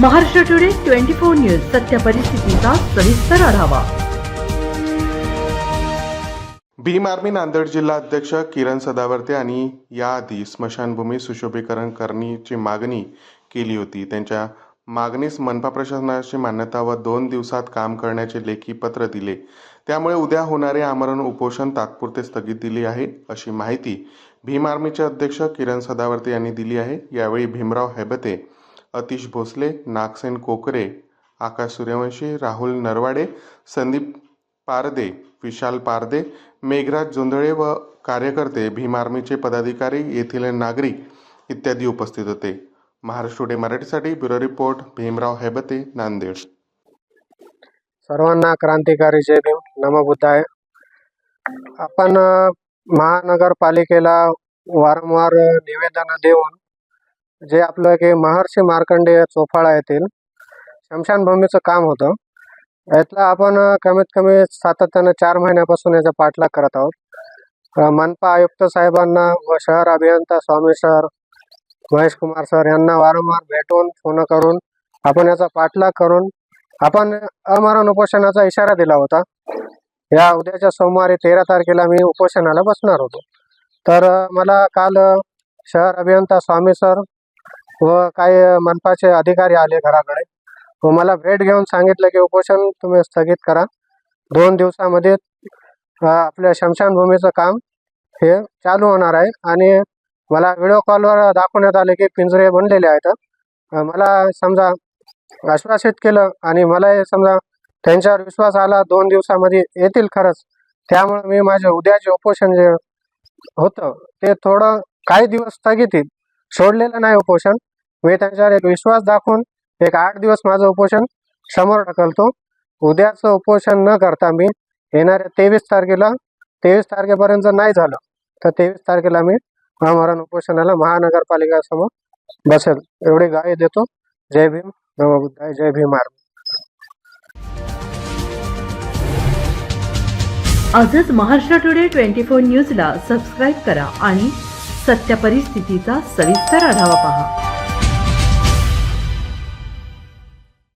Maharashtra today twenty four news सत्य परिस्थितीचा सविस्तर आढावा. भीम आर्मी नांदेड जिल्हा अध्यक्ष किरण सदावर्ते आणि याआधी स्मशानभूमी सुशोभीकरण करण्याची मागणी केली होती. त्यांच्या मागणीस मनपा प्रशासनाची मान्यता व दोन दिवसात काम करण्याचे लेखी पत्र दिले. त्यामुळे उद्या होणारे आमरण उपोषण तात्पुरते स्थगित दिले आहे अशी माहिती भीम आर्मीचे अध्यक्ष किरण सदावर्ते यांनी दिली आहे. यावेळी भीमराव हैबते अतिश भोसले नागसेन कोकरे आकाश सूर्यवंशी राहुल नरवाडे संदीप पारदे विशाल पारदे मेघराज जोंधळे व कार्यकर्ते भीम आर्मीचे पदाधिकारी येथील नागरिक इत्यादी उपस्थित होते. महाराष्ट्र डे मराठीसाठी ब्युरो रिपोर्ट भीमराव हैबते नांदेड. सर्वांना क्रांतिकारी जय भीम. नमो आपण महानगरपालिकेला वारंवार निवेदन देऊन जे आपलं की महर्षी मार्कंडेय चोफाळा येथील स्मशानभूमीचं काम होतं. यातला आपण कमीत कमी सातत्यानं चार महिन्यापासून याचा पाठलाग करत आहोत. मनपा आयुक्त साहेबांना व शहर अभियंता स्वामी सर महेश कुमार सर यांना वारंवार भेटून फोन करून आपण याचा पाठलाग करून आपण अमरण उपोषणाचा इशारा दिला होता. या उद्याच्या सोमवारी तेरा तारखेला मी उपोषणाला बसणार होतो. तर मला काल शहर अभियंता स्वामी सर व काही मनपाचे अधिकारी आले घराकडे. व मला भेट घेऊन सांगितलं की उपोषण तुम्ही स्थगित करा. दोन दिवसामध्ये आपल्या शमशानभूमीचं काम हे चालू होणार आहे. आणि मला व्हिडिओ कॉलवर दाखवण्यात आले की पिंजरे बनलेले आहेत. मला समजा आश्वासित केलं आणि मला हे समजा त्यांच्यावर विश्वास आला दोन दिवसामध्ये येतील खरंच. त्यामुळे मी माझे उद्याचे उपोषण जे होतं ते थोडं काही दिवस स्थगित येईल सोडलेलं नाही उपोषण. त्यांच्यावर एक विश्वास दाखवून एक आठ दिवस माझं उपोषण समोर ढकलतो. उद्याचं उपोषण न करता मी येणाऱ्या तेवीस तारखेला तेवीस तारखेपर्यंत जर नाही झालं तर तेवीस तारखेला मी आमरण उपोषणाला महानगरपालिकासमोर बसेल. एवढी गाय देतो. जय भीम. नवबुद्धाय बुद्धाय. जय भीम आर्मी. आजच महाराष्ट्र टुडे ट्वेंटी फोर न्यूजला सबस्क्राईब करा आणि सत्य परिस्थितीचा सविस्तर आढावा पहा.